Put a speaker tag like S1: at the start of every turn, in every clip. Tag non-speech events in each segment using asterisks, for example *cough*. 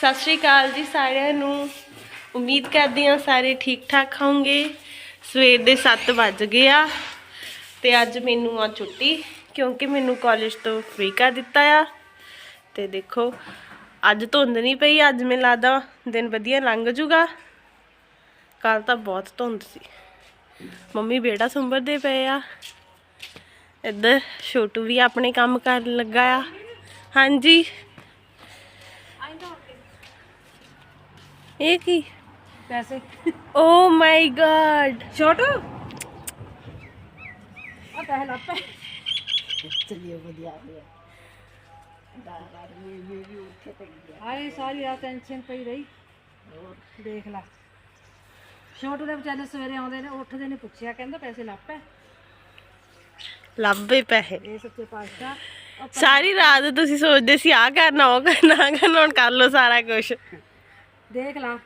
S1: ਸਤਿ ਸ਼੍ਰੀ ਅਕਾਲ ਜੀ ਸਾਰਿਆਂ ਨੂੰ। ਉਮੀਦ ਕਰਦੀ ਹਾਂ ਸਾਰੇ ਠੀਕ ਠਾਕ ਹੋਵੋਗੇ ਸਵੇਰ ਦੇ 7 ਵੱਜ ਗਏ ਆ ਤੇ ਅੱਜ ਮੈਨੂੰ ਆ ਛੁੱਟੀ ਕਿਉਂਕਿ ਮੈਨੂੰ ਕਾਲਜ ਤੋਂ ਫ੍ਰੀ ਕਰ ਦਿੱਤਾ ਆ। ਤੇ ਦੇਖੋ, ਅੱਜ ਧੁੰਦ ਨਹੀਂ ਪਈ, ਅੱਜ ਮੈਨੂੰ ਲੱਗਦਾ ਦਿਨ ਵਧੀਆ ਲੰਘ ਜੂਗਾ। ਕੱਲ ਤਾਂ ਬਹੁਤ ਧੁੰਦ ਸੀ। ਮੰਮੀ ਬੇੜਾ ਸੰਭਰਦੇ ਪਏ ਆ। ਇੱਧਰ ਛੋਟੂ ਵੀ ਆਪਣੇ ਕੰਮ ਕਰਨ ਲੱਗਾ ਆ। ਹਾਂਜੀ। ਇਹ ਕੀ?
S2: ਪੈਸੇ।
S1: ਓ ਮਾਈ ਗॉड
S2: ਛੋਟੂ ਆ ਪੈਸੇ ਲੱਪੇ ਚਲਿਏ ਵਧੀਆ ਹੋਇਆ ਆਏ ਸਾਰੀ ਰਾਤ ਟੈਨਸ਼ਨ ਪਈ ਰਹੀ। ਦੇਖ ਲੈ। ਛੋਟੂ ਦੇ ਵਿਚਾਰੇ ਸਵੇਰੇ ਆਉਂਦੇ ਨੇ ਉੱਠਦੇ ਨੇ ਪੁੱਛਿਆ ਕਹਿੰਦਾ ਪੈਸੇ ਲੱਪੇ
S1: ਲੱਭੇ ਪੈਸੇ।
S2: ਇਹ ਸੱਚੇ ਪਾਤਸ਼ਾਹ। ਉਹ
S1: ਸਾਰੀ ਰਾਤ ਤੁਸੀਂ ਸੋਚਦੇ ਸੀ ਆ ਕਰਨਾ ਉਹ ਕਰਨਾ ਹੁਣ ਕਰ ਲਓ ਸਾਰਾ ਕੁਝ
S2: ਦੇਖ ਲਾ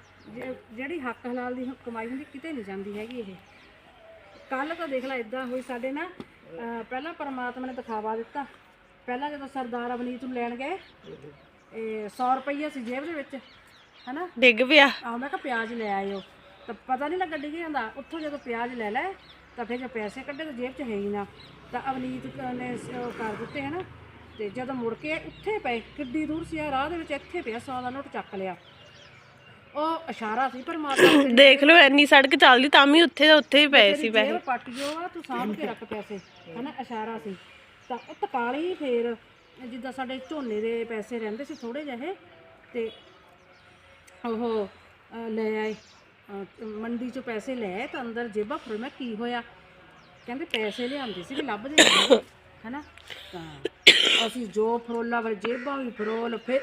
S2: ਜਿਹੜੀ ਹੱਕ ਹਲਾਲ ਦੀ ਕਮਾਈ ਹੁੰਦੀ ਕਿਤੇ ਨਹੀਂ ਜਾਂਦੀ ਹੈਗੀ ਇਹ। ਕੱਲ ਤਾਂ ਦੇਖ ਲੈ ਇਦਾਂ ਹੋਈ ਸਾਡੇ ਨਾ ਪਹਿਲਾਂ ਪਰਮਾਤਮਾ ਨੇ ਦਿਖਾਵਾ ਦਿੱਤਾ। ਪਹਿਲਾਂ ਜਦੋਂ ਸਰਦਾਰ ਅਵਨੀਤ ਨੂੰ ਲੈਣ ਗਏ ਇਹ 100 ਰੁਪਈਆ ਸੀ ਜੇਬ ਦੇ ਵਿੱਚ ਹਨਾ?
S1: ਡਿੱਗ ਪਿਆ।
S2: ਆਹ ਮੈਂ ਕਿਹਾ ਪਿਆਜ਼ ਲੈ ਆਇਓ। ਤਾਂ ਪਤਾ ਨਹੀਂ ਲੱਗਾ ਡਿੱਗ ਜਾਂਦਾ ਉੱਥੋਂ ਜਦੋਂ ਪਿਆਜ਼ ਲੈ ਲੈ ਤਾਂ ਫਿਰ ਜੋ ਪੈਸੇ ਕੱਢੇ ਤਾਂ ਜੇਬ 'ਚ ਹੈ ਹੀ ਨਾ। ਤਾਂ ਅਵਨੀਤ ਨੇ ਕਰ ਦਿੱਤੇ ਹਨਾ? ਤੇ ਜਦੋਂ ਮੁੜ ਕੇ ਉੱਥੇ ਪਏ ਕਿੱਡੀ ਦੂਰ ਸੀ ਆ ਰਾਹ ਦੇ ਵਿੱਚ ਇੱਥੇ ਪਿਆ 100 ਦਾ ਨੋਟ ਚੱਕ ਲਿਆ। ਉਹ ਇਸ਼ਾਰਾ ਸੀ ਪਰਮਾਤਮਾ ਦਾ *coughs*
S1: ਦੇਖ ਲਓ ਇੰਨੀ ਸੜਕ ਚੱਲਦੀ ਤਾਂ ਵੀ ਉੱਥੇ ਦਾ ਉੱਥੇ ਹੀ ਪਏ ਸੀ ਪੈਸੇ।
S2: ਜੇਬ ਪੱਟਿਓ ਆ ਤੂੰ ਸਾਂਭ ਕੇ ਰੱਖ ਪੈਸੇ ਹਨਾ ਇਸ਼ਾਰਾ ਸੀ। ਤਾਂ ਉਹ ਤਕਾਲੀ ਫੇਰ ਜਿੱਦਾਂ ਸਾਡੇ ਝੋਨੇ ਦੇ ਪੈਸੇ ਰਹਿੰਦੇ ਸੀ ਥੋੜੇ ਜਿਹੇ ਤੇ ਉਹ ਲੈ ਆਏ। ਮੰਡੀ ਚੋਂ ਪੈਸੇ ਲੈ ਆਏ ਤਾਂ ਅੰਦਰ ਜੇਬਾਂ ਫਰੋ ਮੈਂ ਕੀ ਹੋਇਆ? ਕਹਿੰਦੇ ਪੈਸੇ ਲਿਆਂਦੇ ਸੀ ਵੀ ਲੱਭਦੇ ਹਨਾ? ਤਾਂ ਅਸੀਂ ਜੋ ਫਰੋਲਾ ਵਾਲੀ ਜੇਬਾਂ ਵੀ ਫਰੋਲ ਫਿਰ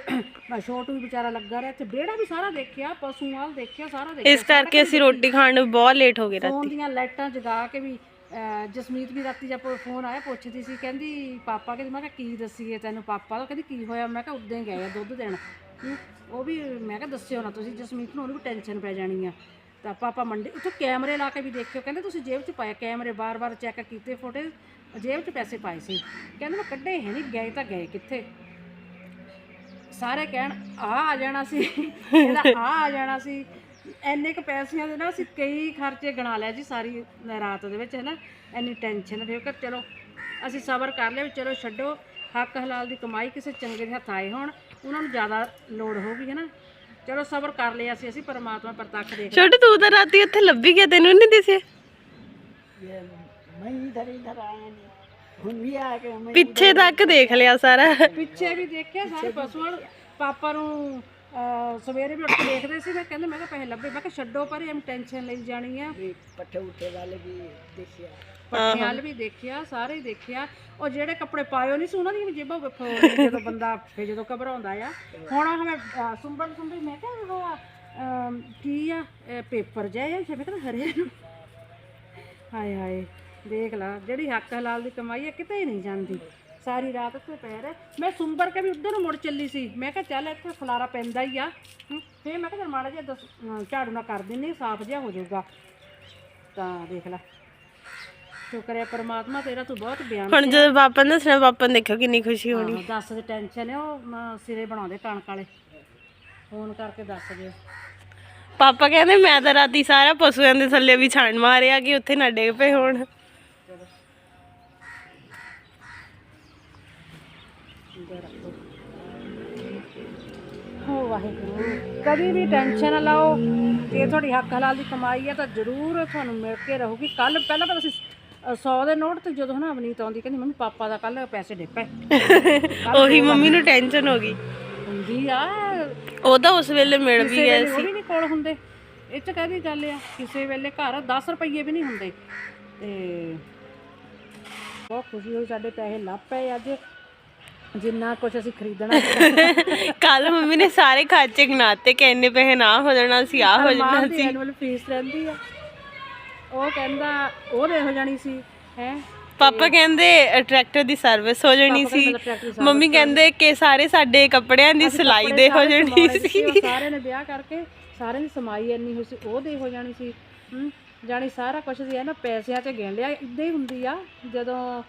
S2: ਮੈਂ ਛੋਟੂ ਵੀ ਵਿਚਾਰਾ ਲੱਗਾ ਰਿਹਾ ਤੇ ਵਿਹੜਾ ਵੀ ਸਾਰਾ ਦੇਖਿਆ ਪਸ਼ੂ ਵਾਲ ਦੇਖਿਆ ਸਾਰਾ ਦੇਖਿਆ
S1: ਇਸ ਕਰਕੇ ਅਸੀਂ ਰੋਟੀ ਖਾਣ ਨੂੰ ਬਹੁਤ ਲੇਟ ਹੋ ਗਏ ਰਾਤੀ।
S2: ਫੋਨ ਦੀਆਂ ਲਾਈਟਾਂ ਜਗਾ ਕੇ ਵੀ ਅਹ, ਜਸਮੀਤ ਵੀ ਰਾਤੀ ਜਦ ਫੋਨ ਆਇਆ ਪੁੱਛਦੀ ਸੀ ਕਹਿੰਦੀ ਪਾਪਾ ਕਹਿੰਦੀ ਮੈਂ ਕਿਹਾ ਕੀ ਦੱਸੀਏ ਤੈਨੂੰ ਪਾਪਾ ਦਾ ਕਹਿੰਦੀ ਕੀ ਹੋਇਆ? ਮੈਂ ਕਿਹਾ ਉਦੋਂ ਹੀ ਗਏ ਆ ਦੁੱਧ ਦੇਣ। ਹੂੰ, ਉਹ ਵੀ ਮੈਂ ਕਿਹਾ ਦੱਸਿਓ ਨਾ ਤੁਸੀਂ ਜਸਮੀਤ ਨੂੰ ਉਹਨੂੰ ਵੀ ਟੈਨਸ਼ਨ ਪੈ ਜਾਣੀ ਆ। ਤਾਂ ਪਾਪਾ ਮੰਡੇ ਉੱਥੇ ਕੈਮਰੇ ਲਾ ਕੇ ਵੀ ਦੇਖਿਓ। ਕਹਿੰਦੇ ਤੁਸੀਂ ਜੇਬ 'ਚ ਪਾਇਆ, ਕੈਮਰੇ ਬਾਰ-ਬਾਰ ਚੈੱਕ ਕੀਤੇ, ਫੋਟੇ, ਜੇਬ 'ਚ ਪੈਸੇ ਪਾਏ ਸੀ। ਕਹਿੰਦੇ ਮੈਂ ਕੱਢੇ ਹੈ ਨਹੀਂ, ਗਏ ਤਾਂ ਗਏ ਕਿੱਥੇ? ਸਾਰੇ ਕਹਿਣ ਆ ਆ ਜਾਣਾ ਸੀ। ਇਹਦਾ ਆ ਆ ਜਾਣਾ ਸੀ। ਐਨੇ ਕ ਪੈਸਿਆਂ ਦੇ ਨਾ ਅਸੀਂ ਕਈ ਖਰਚੇ ਗਣਾ ਲਿਆ ਜੀ ਸਾਰੀ ਰਾਤ ਦੇ ਵਿੱਚ ਹੈ ਨਾ ਐਨੀ ਟੈਨਸ਼ਨ ਫਿਰ ਚਲੋ, ਅਸੀਂ ਸਬਰ ਕਰ ਲਿਆ ਵੀ ਚਲੋ ਛੱਡੋ। ਹੱਕ ਹਲਾਲ ਦੀ ਕਮਾਈ ਕਿਸੇ ਚੰਗੇ ਦੇ ਹੱਥ ਆਏ ਹੋਣ, ਉਹਨਾਂ ਨੂੰ ਜ਼ਿਆਦਾ ਲੋੜ ਹੋਊਗੀ ਹੈ ਨਾ ਚਲੋ ਸਬਰ ਕਰ ਲਿਆ ਸੀ ਅਸੀਂ ਪਰਮਾਤਮਾ ਪ੍ਰਤੱਖ ਦੇਖ
S1: ਛੋਟੂ ਤੂੰ ਤਾਂ ਰਾਤੀ ਉੱਥੇ ਲੱਭੀ ਗਿਆ ਤੈਨੂੰ ਨਹੀਂ ਦਿਸੇ?
S2: ਮੈਂ ਇਧਰ ਇਧਰ ਆਇਆ ਨਹੀਂ ਹੁਣ ਵੀ ਆ ਕੇ ਮੈਂ
S1: ਪਿੱਛੇ ਤੱਕ ਦੇਖ ਲਿਆ ਸਾਰਾ।
S2: ਪਿੱਛੇ ਵੀ ਦੇਖਿਆ ਸਾਰੇ ਪਸ਼ੂਆਂ। ਪਾਪਾ ਨੂੰ ਅਹ, ਸਵੇਰੇ ਵੀ ਉੱਠ ਕੇ ਦੇਖਦੇ ਸੀ ਮੈਂ ਕਹਿੰਦੇ ਮੈਂ ਕਿਹਾ ਪੈਸੇ ਲੱਭੇ। ਮੈਂ ਕਿਹਾ ਛੱਡੋ ਪਰ ਇਹ ਟੈਨਸ਼ਨ ਲਈ ਜਾਣੀ ਆ।
S3: ਪੱਠੇ ਉੱਠੇ ਵਾਲੇ ਵੀ ਦੇਖਿਆ।
S2: ਪੱਠੇ ਵੱਲ ਵੀ ਦੇਖਿਆ ਸਾਰੇ ਹੀ ਦੇਖਿਆ। ਉਹ ਜਿਹੜੇ ਕੱਪੜੇ ਪਾਇਓ ਨਹੀਂ ਸੀ ਉਹਨਾਂ ਦੀਆਂ ਵੀ ਜੇਬਾਂ ਫੋੜਨੀਆਂ ਜਦੋਂ ਬੰਦਾ ਫੇ ਜਦੋਂ ਘਬਰਾਉਂਦਾ ਆ। ਹੁਣ ਆਹ ਮੈਂ ਅਹ, ਸੁੰਬਲ ਸੁੰਬਲ ਮੈਂ ਕਿਹਾ ਉਹ ਅਮ, ਕੀ ਆ? ਇਹ ਪੇਪਰ ਜਿਹਾ ਆ ਮੈਂ ਕਹਿੰਦਾ ਹਰੇ ਨੂੰ। ਹਾਏ ਹਾਏ ਦੇਖ ਲਾ ਜਿਹੜੀ ਹੱਕ ਹਲਾਲ ਦੀ ਕਮਾਈ ਹੈ ਕਿਤੇ ਨਹੀਂ ਜਾਂਦੀ। ਸਾਰੀ ਰਾਤ ਉੱਥੇ ਪੈ ਰਹੇ। ਮੈਂ ਸੁੰਬਰ ਕੇ ਵੀ ਉੱਧਰ ਨੂੰ ਮੁੜ ਚੱਲੀ ਸੀ। ਮੈਂ ਕਿਹਾ ਚੱਲ ਇੱਥੇ ਖਲਾਰਾ ਪੈਂਦਾ ਹੀ ਆ। ਹਮ, ਫੇਰ ਮੈਂ ਕਿਹਾ ਚੱਲ ਮਾੜਾ ਜਿਹਾ ਦਸ- ਅਹ, ਝਾੜੂ ਨਾਲ ਕਰ ਦਿੰਨੀ ਸਾਫ਼ ਜਿਹਾ ਹੋ ਜਾਊਗਾ। ਤਾਂ ਦੇਖ ਲੈ। ਸ਼ੁਕਰ ਹੈ ਪ੍ਰਮਾਤਮਾ ਤੇਰਾ ਤੂੰ ਬਹੁਤ ਬਿਆਨ
S1: ਹੁਣ ਜਦੋਂ ਪਾਪਾ ਨੇ ਦੱਸਣਾ ਪਾਪਾ ਨੇ ਦੇਖੋ ਕਿੰਨੀ ਖੁਸ਼ੀ ਹੋਣੀ।
S2: ਹਾਂ, ਦੱਸ ਦੇ ਟੈਨਸ਼ਨ ਹੈ ਉਹ ਮ, ਸਿਰੇ ਬਣਾਉਂਦੇ ਕਣਕ ਵਾਲੇ। ਫੋਨ ਕਰਕੇ ਦੱਸ ਦਿਓ
S1: ਪਾਪਾ ਕਹਿੰਦੇ ਮੈਂ ਤਾਂ ਰਾਤੀ ਸਾਰਾ ਪਸ਼ੂਆਂ ਦੇ ਥੱਲੇ ਵੀ ਛਾਣ ਮਾਰਿਆ ਕਿ ਉੱਥੇ ਨਾ ਡਿੱਗ ਪਏ ਹੋਣ।
S2: ਹੋ ਵਾਹਿਗੁਰੂ ਕਦੀ ਵੀ ਟੈਨਸ਼ਨ ਨਾ ਲਓ। ਜੇ ਤੁਹਾਡੀ ਹੱਕ ਹਲਾਲ ਦੀ ਕਮਾਈ ਹੈ ਤਾਂ ਜ਼ਰੂਰ ਤੁਹਾਨੂੰ ਮਿਲ ਕੇ ਰਹੂਗੀ। ਕੱਲ ਪਹਿਲਾਂ ਤਾਂ ਅਸੀਂ 100 ਦੇ ਨੋਟ ਤੇ ਜਦੋਂ ਹਨਾ ਅਵਨੀਤ ਆਉਂਦੀ ਕਹਿੰਦੀ ਮੰਮੀ ਪਾਪਾ ਦਾ ਕੱਲ ਪੈਸੇ ਡੇ ਪਏ
S1: ਉਹੀ ਮੰਮੀ ਨੂੰ ਟੈਨਸ਼ਨ ਹੋ ਗਈ।
S2: ਹੁੰਦੀ ਆ।
S1: ਉਹ ਤਾਂ ਉਸ ਵੇਲੇ ਮਿਲ ਵੀ
S2: ਉਹ ਵੀ ਨਹੀਂ ਕੋਲ ਹੁੰਦੇ। ਇਹ ਚ ਕਾਹਦੀ ਗੱਲ ਆ? ਕਿਸੇ ਵੇਲੇ ਘਰ 10 ਰੁਪਏ ਵੀ ਨਹੀਂ ਹੁੰਦੇ। ਤੇ ਬਹੁਤ ਖੁਸ਼ੀ ਹੋਈ ਸਾਡੇ ਪੈਸੇ ਲੱਭ ਪਏ ਅੱਜ। ਜਿੰਨਾ ਕੁਝ ਅਸੀਂ ਖਰੀਦਣਾ *laughs*
S1: ਕੱਲ ਮੰਮੀ ਨੇ ਸਾਰੇ ਖਰਚੇ ਗਿਣਾਤੇ ਕਿ ਇੰਨੇ ਪੈਸੇ ਨਾ ਹੋ ਜਾਣਾ ਸੀ ਆ ਹੋ ਜਾਣਾ
S2: ਮਾਂ ਦੀ ਐਨੂਅਲ ਫੀਸ ਰਹਿੰਦੀ ਆ। ਉਹ ਕਹਿੰਦਾ ਉਹ ਦੇ ਹੋ ਜਾਣੀ ਸੀ ਹੈ?
S1: ਪਾਪਾ ਕਹਿੰਦੇ ਟਰੈਕਟਰ ਦੀ ਸਰਵਿਸ ਹੋ ਜਾਣੀ ਸੀ।
S2: ਦੀ
S1: ਮੰਮੀ ਕਹਿੰਦੇ ਕਿ ਸਾਰੇ ਸਾਡੇ ਕੱਪੜਿਆਂ ਦੀ ਸਿਲਾਈ ਦੇ ਹੋ ਜਾਣੀ ਸੀ।
S2: ਸਾਰਿਆਂ ਨੇ ਵਿਆਹ ਕਰਕੇ ਸਾਰਿਆਂ ਦੀ ਸਮਾਈ ਇੰਨੀ ਹੋਈ ਸੀ ਉਹ ਦੇ ਹੋ ਜਾਣੀ ਸੀ। ਜਾਣੀ ਸਾਰਾ ਕੁਝ ਸੀ ਹੈ ਨਾ ਪੈਸਿਆਂ 'ਚ ਗਿਣ ਲਿਆ ਇਦਾਂ ਹੀ ਹੁੰਦੀ ਆ ਜਦੋਂ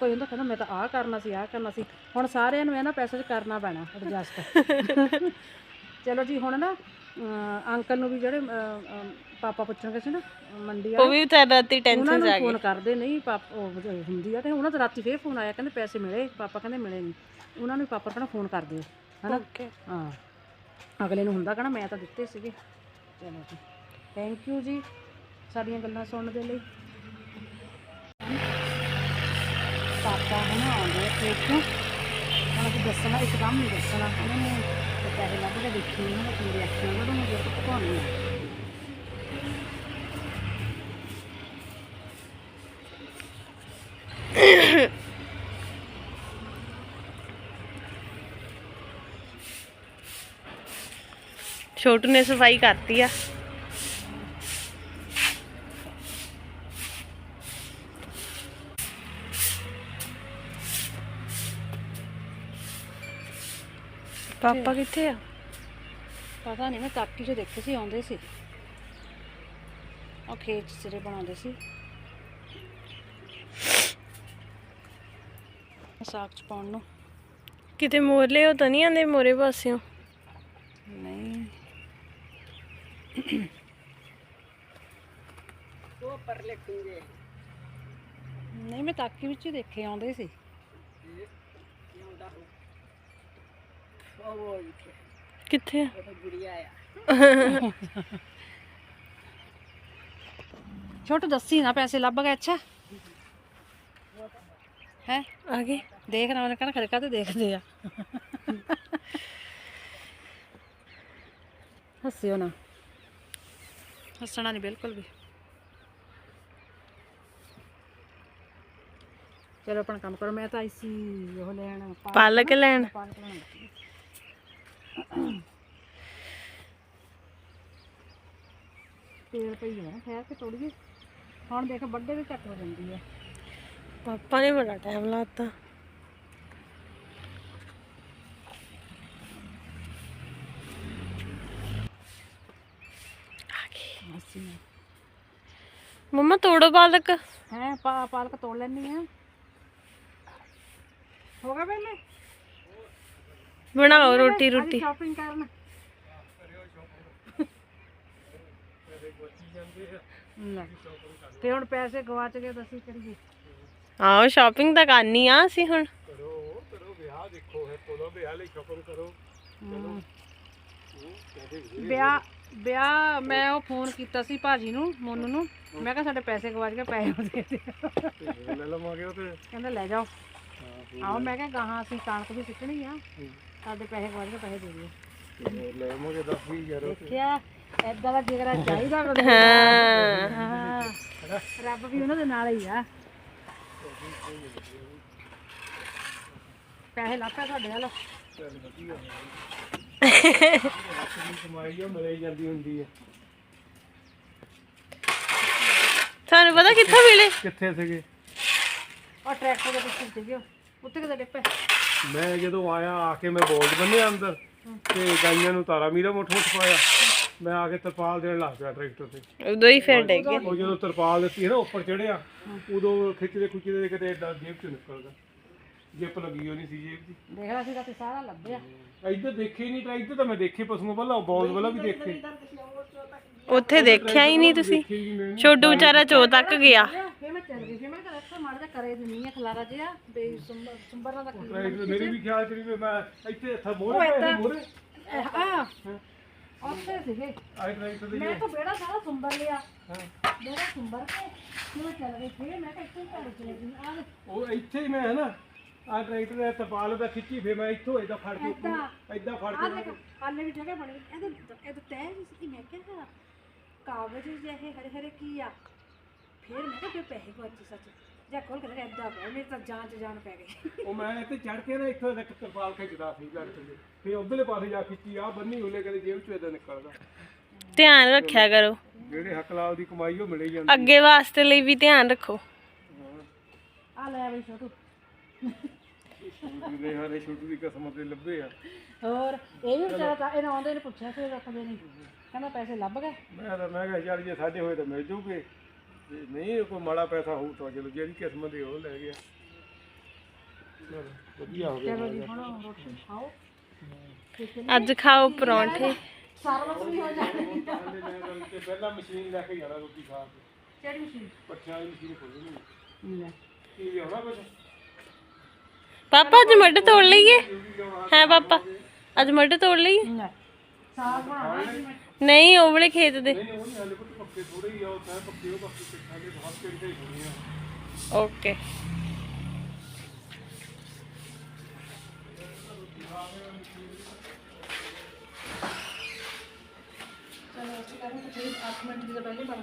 S2: ਕੋਈ ਹੁੰਦਾ ਕਹਿੰਦਾ ਮੈਂ ਤਾਂ ਆਹ ਕਰਨਾ ਸੀ ਆਹ ਕਰਨਾ ਸੀ। ਹੁਣ ਸਾਰਿਆਂ ਨੂੰ ਇਹ ਨਾ ਪੈਸੇ 'ਚ ਕਰਨਾ ਪੈਣਾ ਐਡਜਸਟ ਚਲੋ ਜੀ ਹੁਣ ਨਾ ਅੰਕਲ ਨੂੰ ਵੀ ਜਿਹੜੇ ਪਾਪਾ ਪੁੱਛਣਗੇ ਸੀ ਨਾ ਮੰਡੀ
S1: ਉਹ
S2: ਵਾਲੇ
S1: ਵੀ ਵਿਚਾਰਾ ਰਾਤੀ
S2: ਉਹਨਾਂ
S1: ਟੈਨਸ਼ਨ
S2: ਨੂੰ
S1: ਜਾ
S2: ਫੋਨ ਕਰਦੇ ਨਹੀਂ ਪਾਪਾ ਉਹ ਹੁੰਦੀ ਆ ਤੇ ਉਹਨਾਂ ਦਾ ਰਾਤੀ ਫੇਰ ਫੋਨ ਆਇਆ ਕਹਿੰਦੇ ਪੈਸੇ ਮਿਲੇ ਪਾਪਾ ਕਹਿੰਦੇ ਮਿਲੇ ਨਹੀਂ। ਉਹਨਾਂ ਨੂੰ ਪਾਪਾ ਕਹਿੰਦਾ ਫੋਨ ਕਰ ਦਿਓ ਹਨਾ?
S1: ਓਕੇ
S2: ਹਾਂ। ਅਗਲੇ ਨੂੰ ਹੁੰਦਾ ਕਹਿੰਦਾ ਮੈਂ ਤਾਂ ਦਿੱਤੇ ਸੀਗੇ। ਚਲੋ ਜੀ। ਥੈਂਕ ਯੂ ਜੀ ਸਾਡੀਆਂ ਗੱਲਾਂ ਸੁਣਨ ਦੇ ਲਈ। ਪਾਪਾ ਹੁਣ ਆਉਂਦੇ ਆ ਖੇਤ ਤੋਂ ਹੁਣ ਅਸੀਂ ਦੱਸਣਾ, ਇੱਕ ਕੰਮ ਨਹੀਂ ਦੱਸਣਾ। ਉਹਨਾਂ ਨੇ ਤੇ ਪੈਸੇ ਲੱਭ ਕੇ ਦੇਖੀ ਉਹਨਾਂ ਦਾ ਕੀ ਰਿਐਕਸ਼ਨ ਉਹਦਾ ਨੂੰ ਜੇ ਪਤਾ ਨਹੀਂ
S1: ਛੋਟੂ ਨੇ ਸਫ਼ਾਈ ਕਰਤੀ ਆ ਪਾਪਾ ਕਿੱਥੇ ਆ?
S2: ਪਤਾ ਨਹੀਂ ਮੈਂ ਕਾਕੀ 'ਚ ਦੇਖੇ ਸੀ ਆਉਂਦੇ ਸੀ। ਉਹ ਖੇਤ 'ਚ ਸਿਰੇ ਬਣਾਉਂਦੇ ਸੀ। ਸਾਗ 'ਚ ਪਾਉਣ ਨੂੰ।
S1: ਕਿਤੇ ਮੋਰਲੇ ਹੋ ਤਾਂ ਨਹੀਂ ਆਂਦੇ ਮੋਰੇ ਪਾਸਿਓਂ?
S2: ਨਹੀਂ।
S3: ਉਹ ਪਰਲੇ ਕੁੰਗੇ
S2: ਨਹੀਂ ਮੈਂ ਕਾਕੀ ਵਿੱਚ ਹੀ ਦੇਖੇ ਆਉਂਦੇ ਸੀ।
S3: ਆਉਂਦਾ ਹੋ ਉਹ ਇੱਥੇ
S1: ਕਿੱਥੇ ਆ?
S3: ਤਾਂ
S2: ਛੋਟੂ ਦੱਸੀ ਨਾ ਪੈਸੇ ਲੱਭ ਗਏ ਅੱਛਾ? ਹੈ?
S1: ਆ ਗਏ।
S2: ਦੇਖ ਨਾ ਉਹਨੇ ਕਹਿੰਦਾ ਖੜੇ ਕਾਤੇ ਦੇਖਦੇ ਆ? ਹੱਸਿਓ ਨਾ। ਹੱਸਣਾ ਨਹੀਂ ਬਿਲਕੁਲ ਵੀ। ਚਲੋ ਆਪਣਾ ਕੰਮ ਕਰੋ। ਮੈਂ ਤਾਂ ਆਈ ਸੀ ਉਹ ਲੈਣ
S1: ਪਾਲਕ ਲੈਣ।
S2: ਪਾਲਕ ਲੈਣ ਲੱਗੀ। ਤੇਲ ਪਈ ਹੈ ਨਾ ਖੈਰ ਕੇ ਥੋੜੀ ਜਿਹੀ। ਹੁਣ ਦੇਖ ਵੱਡੇ ਵੀ ਘੱਟ ਹੋ ਜਾਂਦੀ ਹੈ
S1: ਪਾਪਾ ਨੇ ਬੜਾ ਟਾਈਮ ਲਾਤਾ।
S2: ਹੱਸੀ
S1: ਮੰਮਾ ਤੋੜੋ ਪਾਲਕ।
S2: ਹੈ ਪਾ ਪਾਲਕ ਤੋੜ ਲੈਣੀ ਆ। ਹੋ ਗਿਆ ਪਹਿਲੇ
S1: ਬਣਾਓ ਰੋਟੀ ਰੋਟੀ।
S2: ਸ਼ਾਪਿੰਗ ਕਰਨ। ਲੈ। ਤੇ ਹੁਣ ਪੈਸੇ ਗਵਾਚ ਗਏ ਤਾਂ ਅਸੀਂ ਕਰੀਏ
S1: ਆਓ ਸ਼ਾਪਿੰਗ ਤਾਂ ਕਰਨੀ ਆ ਅਸੀਂ ਹੁਣ।
S2: ਹਮ। ਵਿਆਹ ਵਿਆਹ ਮੈਂ ਉਹ ਫੋਨ ਕੀਤਾ ਸੀ ਭਾਜੀ ਨੂੰ ਮੋਨੂ ਨੂੰ। ਮੈਂ ਕਿਹਾ ਸਾਡੇ ਪੈਸੇ ਗਵਾਚ ਗਏ ਪੈਸੇ ਦੇ ਦੇ
S4: ਲੈ ਲਵਾਂਗੇ ਉਹ ਤੇ।
S2: ਕਹਿੰਦਾ ਲੈ ਜਾਓ। ਆਓ ਮੈਂ ਕਿਹਾ ਗਾਹਾਂ ਅਸੀਂ ਕਣਕ ਵੀ ਸਿੱਟਣੀ ਆ। ਸਾਡੇ ਪੈਸੇ ਗਵਾਚ ਗਏ ਪੈਸੇ ਦੇ ਦਿਓ।
S4: ਲੈ ਲਵਾਂਗੇ 10 20000
S2: ਦੇਖਿਆ। ਐਦਾਂ ਦਾ ਜਿਗਰਾ ਚਾਹੀਦਾ ਬੰਦੇ
S1: ਹਾਂ
S2: ਹਾਂ। ਰੱਬ ਵੀ ਉਹਨਾਂ ਦੇ ਨਾਲ ਹੀ ਆ। ਪੈਸੇ ਲਾਪਾ ਤੁਹਾਡੇ ਨਾਲ
S4: ਕਮਾਈ ਉਹ ਮਿਲੇ ਜਾਂਦੀ ਹੁੰਦੀ ਹੈ
S1: ਤੁਹਾਨੂੰ ਪਤਾ ਕਿੱਥੋਂ ਮਿਲੇ?
S4: ਕਿੱਥੇ ਸੀਗੇ?
S2: ਉਹ ਟਰੈਕਟਰ ਦੇ ਪਿੱਛੇ ਸੀਗੇ ਉਹ। ਉੱਤੇ ਕਿਤੇ ਡਿੱਪੇ।
S4: ਮੈਂ ਜਦੋਂ ਆਇਆ ਆ ਕੇ ਮੈਂ ਬੋਲਦ ਬੰਨਿਆ ਅੰਦਰ ਤੇ ਗਾਈਆਂ ਨੂੰ ਤਾਰਾ ਮੀਰਾ ਮੁੱਠ ਮੁੱਠ ਪਾਇਆ। ਮੈਂ ਆ ਕੇ ਤਰਪਾਲ ਦੇਣ ਲੱਗ ਪਿਆ ਟਰੈਕਟਰ ਤੇ।
S1: ਉਦੋਂ ਹੀ ਫਿਰ ਡਿੱਗ ਗਏ।
S4: ਉਹ ਜਦੋਂ ਤਰਪਾਲ ਦਿੱਤੀ ਨਾ ਉੱਪਰ ਚੜਿਆ ਉਦੋਂ ਖਿੱਚਦੇ ਖੁੱਚਦੇ ਕਿਤੇ ਏਦਾਂ ਜੇਬ ਚ ਨਿਕਲਦਾ। ਜਿੱਪ ਲੱਗੀ ਹੋਣੀ ਸੀ ਜੇਬ ਦੀ।
S2: ਦੇਖ ਲਾ ਸੀ ਤਾਂ ਸਾਰਾ ਲੱਭਿਆ।
S4: ਇੱਧਰ ਦੇਖੇ ਨਹੀਂ ਤਾਂ ਇੱਧਰ ਤਾਂ ਮੈਂ ਦੇਖੇ ਪਸ਼ੂਆਂ ਪਹਿਲਾਂ ਬੋਲਦ ਵਾਲਾ ਵੀ ਦੇਖੇ।
S1: ਉੱਥੇ ਦੇਖਿਆ ਹੀ ਨਹੀਂ ਤੁਸੀਂ।
S4: ਦੇਖੇ ਹੀ ਨਹੀਂ
S1: ਛੋਟੂ ਵਿਚਾਰਾ ਚੋ ਤੱਕ ਗਿਆ।
S2: ਫੇਰ ਮੈਂ ਚੱਲ ਗਈ ਫੇਰ ਮੈਂ ਕਿਹਾ ਇੱਥੇ ਮਾੜਾ ਜਿਹਾ ਕਰੇ ਦਿੰਨੀ ਆ ਖਲਾਰਾ ਜਿਹਾ ਬੇ ਸੁੰਬਰ ਸੁੰਬਰਾਂ ਦਾ ਕੀ
S4: ਟਰੈਕਟਰ ਮੇਰੇ ਵੀ ਖਿਆਲ ਚ ਨਹੀਂ ਵੀ ਮੈਂ ਇੱਥੇ ਇੱਥੇ ਮੋਰੇ ਪਏ ਮੋਰੇ
S2: ਆ ਉੱਥੇ ਸੀਗੇ।
S4: ਆਈ ਟਰੈਕਟਰ ਦੇ
S2: ਮੈਂ ਤਾਂ ਬੇੜਾ ਸਾਰਾ ਸੁੰਬਰ ਲਿਆ। ਬੇੜਾ ਸੁੰਬਰ ਕੇ ਮੈਂ ਚੱਲ ਗਈ ਫੇਰ ਮੈਂ ਕਿਹਾ ਇੱਥੇ ਘਰ ਚਲੇ ਗਈ ਆ ਲੈ,
S4: ਉਹ ਇੱਥੇ ਹੀ ਮੈਂ ਹੈ ਨਾ ਆ ਟਰੈਕਟਰ ਦਾ ਤਰਪਾਲ ਦਾ ਖਿੱਚੀ ਫੇ ਮੈਂ ਇੱਥੋਂ ਏਦਾਂ ਫੜ ਕੇ
S2: ਏਦਾਂ।
S4: ਏਦਾਂ ਫੜ
S2: ਆ
S4: ਕੇ
S2: ਦੇਖ ਹਾਲੇ ਵੀ ਜਗ੍ਹਾ ਬਣੀ। ਇਹਦੇ ਇਹਦੇ ਤੈ ਵੀ ਸੀ ਮੈਂ ਕਿਹਾ ਕਾਗਜ਼ ਜਿਹੇ ਹਰੇ ਹਰੇ ਕੀ ਆ। ਫੇਰ ਮੈਂ ਕਿਹਾ ਫੇਰ ਪੈਸੇ ਕੋ ਅੱਛੀ ਸੱਚ। ਜਾਂ ਖੋਲ ਕੇ ਦੇਖ ਏਦਾਂ ਪਿਆ ਮੇਰੀ ਤਾਂ ਜਾਨ ਚ ਜਾਨ ਪੈ ਗਈ।
S4: ਉਹ ਮੈਂ ਇੱਥੇ ਚੜ ਕੇ ਨਾ ਇੱਥੋਂ ਤੱਕ ਤਰਪਾਲ ਖਿੱਚਦਾ ਸੀ ਜੱਟ ਤੇ ਫੇ ਉਧਰਲੇ ਪਾਸੇ ਜਾ ਖਿੱਚੀ ਆ ਬੰਨੀ ਉਹਨੇ ਕਦੇ ਜੇਬ ਚੋਂ ਏਦਾਂ ਨਿਕਲਦਾ।
S1: ਧਿਆਨ ਰੱਖਿਆ ਕਰੋ।
S4: ਜਿਹੜੇ ਹੱਕ ਲਾਲ ਦੀ ਕਮਾਈ ਉਹ ਮਿਲੇ ਜਾਂਦੀ।
S1: ਅੱਗੇ ਵਾਸਤੇ ਲਈ ਵੀ ਧਿਆਨ ਰੱਖੋ।
S2: ਆ ਲੈ ਬਈ ਛੋਟੂ।
S4: ਦੇ ਹਾਰੇ ਛੋਟੂ ਦੀ ਕਿਸਮਤ ਦੇ ਲੱਭੇ ਆ।
S2: ਹੋਰ ਇਹ ਵੀ ਵਿਚਾਰਾ ਤਾਂ ਇਹਨਾਂ ਆਉਂਦੇ ਨੇ ਪੁੱਛਿਆ ਸੀ ਰੱਖਦੇ ਨਹੀਂ ਕਹਿੰਦਾ ਪੈਸੇ ਲੱਭ ਗਏ?
S4: ਮੈਂ ਤਾਂ ਮੈਂ ਕਿਹਾ ਯਾਰ ਜੇ ਸਾਡੇ ਹੋਏ ਤਾਂ ਮਿਲ ਜੂਗੇ। ਨਹੀਂ ਕੋਈ ਮਾੜਾ ਪੈਸਾ ਹੋਊ ਤਾਂ ਚਲੋ ਜਿਹੜੀ ਕਿਸਮਤ ਦੀ ਉਹ ਲੈ ਗਿਆ। ਚਲੋ ਵਧੀਆ ਹੋ ਗਿਆ।
S2: ਚਲੋ ਜੀ ਹੁਣ ਰੋਟੀ ਖਾਓ।
S1: ਅੱਜ ਖਾਓ ਪਰੌਂਠੇ।
S2: ਸਾਰਾ ਕੁਝ ਵੀ ਹੋ ਜਾਣਾ
S4: ਹਾਲੇ ਮੈਂ ਤਾਂ ਤੇ ਪਹਿਲਾਂ ਮਸ਼ੀਨ ਲੈ ਕੇ ਜਾਣਾ ਰੋਟੀ ਖਾ ਕੇ।
S2: ਕਿਹੜੀ ਮਸ਼ੀਨ?
S4: ਪੱਠਿਆਂ ਵਾਲੀ ਮਸ਼ੀਨ ਖੋਲਣੀ
S2: ਲੈ।
S4: ਕੀ ਲਿਆਉਣਾ ਕੁਝ
S1: ਪਾਪਾ ਅੱਜ ਮੱਡ ਤੋੜ ਲਈਏ। ਹੈ ਪਾਪਾ ਅੱਜ ਮੱਡ ਤੋੜ ਲਈਏ।
S2: ਲੈ। ਸਾਗ ਬਣਾਉਣਾ ਸੀ ਮੈਂ
S1: ਨਹੀਂ ਉਹ ਵਾਲੇ ਖੇਤ ਦੇ।
S4: ਨਹੀਂ ਉਹ ਨਹੀਂ ਹਾਲੇ ਕੁਝ ਪੱਕੇ ਥੋੜੇ ਹੀ ਆ ਉਹ ਤਾਂ ਪੱਕੇ ਉਹ ਬਾਕੀ ਪਿੱਠਾਂ ਦੇ ਬਹੁਤ ਕਿੰਨੇ ਹੀ ਹੋਣੀ ਆ।
S1: ਓਕੇ।
S2: ਚਲੋ ਅਸੀਂ ਕਹਿੰਦੇ 8 ਮਿੰਟ ਦੀ ਪਹਿਲੇ ਬਣ